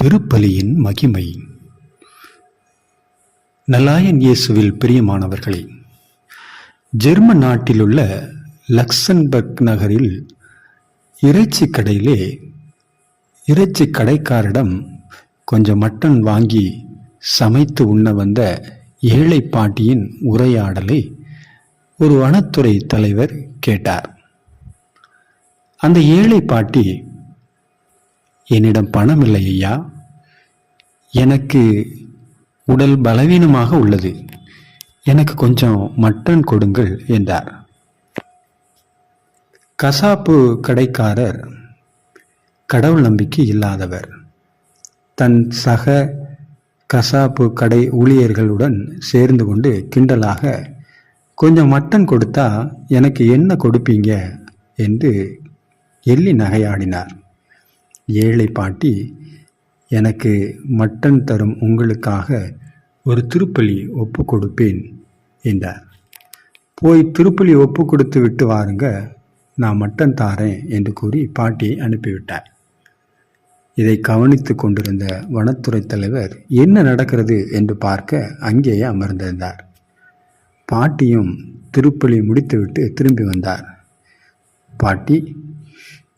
திருப்பலியின் மகிமை. நலாயன் இயேசுவில் பிரியமானவர்களே ஜெர்மன் நாட்டிலுள்ள லக்சன்பர்க் நகரில் இறைச்சி கடையிலே இறைச்சி கடைக்காரிடம் கொஞ்சம் மட்டன் வாங்கி சமைத்து உண்ண வந்த ஏழை பாட்டியின் உரையாடலை ஒரு வனத்துறை தலைவர் கேட்டார். அந்த ஏழை பாட்டி என்னிடம் பணம் இல்லை ஐயா. எனக்கு உடல் பலவீனமாக உள்ளது. எனக்கு கொஞ்சம் மட்டன் கொடுங்கள் என்றார். கசாப்பு கடைக்காரர் கடவுள் நம்பிக்கை இல்லாதவர். தன் சக கசாப்பு கடை ஊழியர்களுடன் சேர்ந்து கொண்டு கிண்டலாக கொஞ்சம் மட்டன் கொடுத்தா எனக்கு என்ன கொடுப்பீங்க? என்று எள்ளி நகையாடினார். ஏழை பாட்டி எனக்கு மட்டன் தரும் உங்களுக்காக ஒரு திருப்பலி ஒப்பு கொடுப்பேன் என்றார். போய் திருப்பலி ஒப்பு கொடுத்து விட்டு வாருங்க நான் மட்டன் தாரேன் என்று கூறி பாட்டியை அனுப்பிவிட்டார். இதை கவனித்து கொண்டிருந்த வனத்துறை தலைவர் என்ன நடக்கிறது என்று பார்க்க அங்கேயே அமர்ந்திருந்தார். பாட்டியும் திருப்பலி முடித்துவிட்டு திரும்பி வந்தார். பாட்டி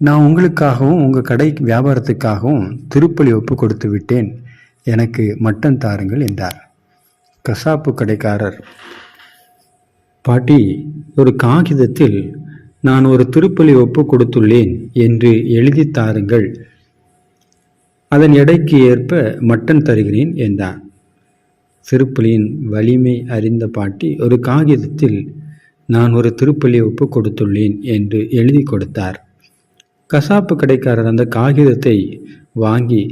நான் உங்களுக்காகவும் உங்கள் கடை வியாபாரத்துக்காகவும் திருப்பலி ஒப்பு கொடுத்து விட்டேன். எனக்கு மட்டன் தாருங்கள் என்றார். கசாப்பு கடைக்காரர். பாட்டி ஒரு காகிதத்தில் நான் ஒரு திருப்பலி ஒப்பு கொடுத்துள்ளேன் என்று எழுதி தாருங்கள். அதன் எடைக்கு ஏற்ப மட்டன் தருகிறேன் என்றார். திருப்பலியின் வலிமை அறிந்த பாட்டி ஒரு காகிதத்தில் நான் ஒரு திருப்பலி ஒப்பு கொடுத்துள்ளேன் என்று எழுதி கொடுத்தார். கசாப்பு கடைக்காரர் அந்த காகிதத்தை வாங்கி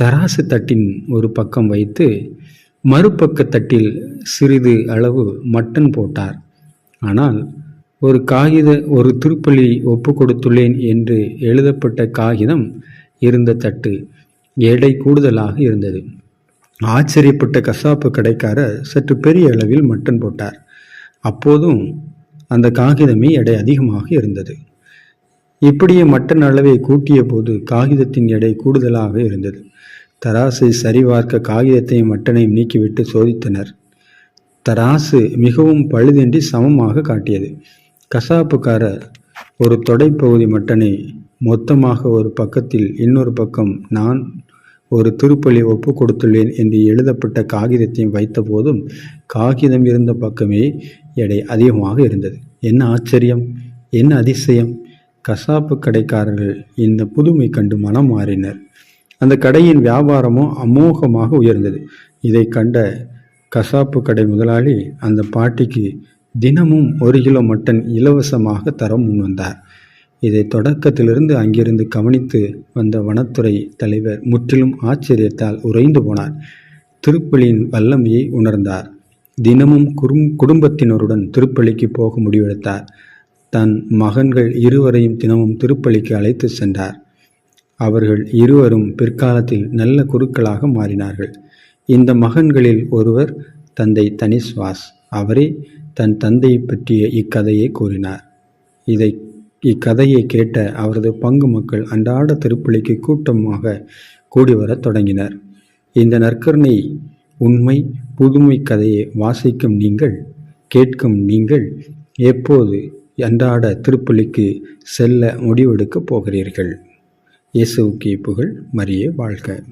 தராசு தட்டின் ஒரு பக்கம் வைத்து மறுபக்க தட்டில் சிறிது அளவு மட்டன் போட்டார். ஆனால் ஒரு காகித ஒரு திருப்பலி ஒப்பு கொடுத்துள்ளேன் என்று எழுதப்பட்ட காகிதம் இருந்த தட்டு எடை கூடுதலாக இருந்தது. ஆச்சரியப்பட்ட கசாப்பு கடைக்காரர் சற்று பெரிய அளவில் மட்டன் போட்டார். அப்போதும் அந்த காகிதமே எடை அதிகமாக இருந்தது. இப்படியே மட்டன் அளவை கூட்டிய போது காகிதத்தின் எடை கூடுதலாக இருந்தது. தராசை சரிபார்க்க காகிதத்தையும் மட்டனையும் நீக்கிவிட்டு சோதித்தனர். தராசு மிகவும் பழுதின்றி சமமாக காட்டியது. கசாப்புக்காரர் ஒரு தொடைப்பகுதி மட்டனை மொத்தமாக ஒரு பக்கத்தில் இன்னொரு பக்கம் நான் ஒரு திருப்பலி ஒப்பு கொடுத்துள்ளேன் என்று எழுதப்பட்ட காகிதத்தையும் வைத்த போதும் காகிதம் இருந்த பக்கமே எடை அதிகமாக இருந்தது. என்ன ஆச்சரியம்? என்ன அதிசயம்? கசாப்பு கடைக்காரர்கள் இந்த புதுமை கண்டு மனம் மாறினர். அந்த கடையின் வியாபாரமும் அமோகமாக உயர்ந்தது. இதை கண்ட கசாப்பு கடை முதலாளி அந்த பாட்டிக்கு தினமும் ஒரு கிலோ மட்டன் இலவசமாக தர முன்வந்தார் இதை தொடக்கத்திலிருந்து அங்கிருந்து கவனித்து வந்த வனத்துறை தலைவர் முற்றிலும் ஆச்சரியத்தால் உறைந்து போனார். திருப்பலியின் வல்லமையை உணர்ந்தார். தினமும் குறும் குடும்பத்தினருடன் திருப்பலிக்கு போக முடிவெடுத்தார். தன் மகன்கள் இருவரையும் தினமும் திருப்பலிக்கு அழைத்து சென்றார். அவர்கள் இருவரும் பிற்காலத்தில் நல்ல குருக்களாக மாறினார்கள். இந்த மகன்களில் ஒருவர் தந்தை தனிஸ்வாஸ். அவரே தன் தந்தையை பற்றிய இக்கதையை கூறினார். இதை இக்கதையை கேட்ட அவரது பங்கு மக்கள் அன்றாட திருப்பலிக்கு கூட்டமாக கூடி வரத் தொடங்கினர். இந்த நற்கருணை உண்மை புதுமை கதையை வாசிக்கும் நீங்கள் கேட்கும் நீங்கள் எப்போது அன்றாட திருப்பலிக்கு செல்ல முடிவெடுக்கப் போகிறீர்கள். இயேசுவுக்கு புகழ் மரியே வாழ்க.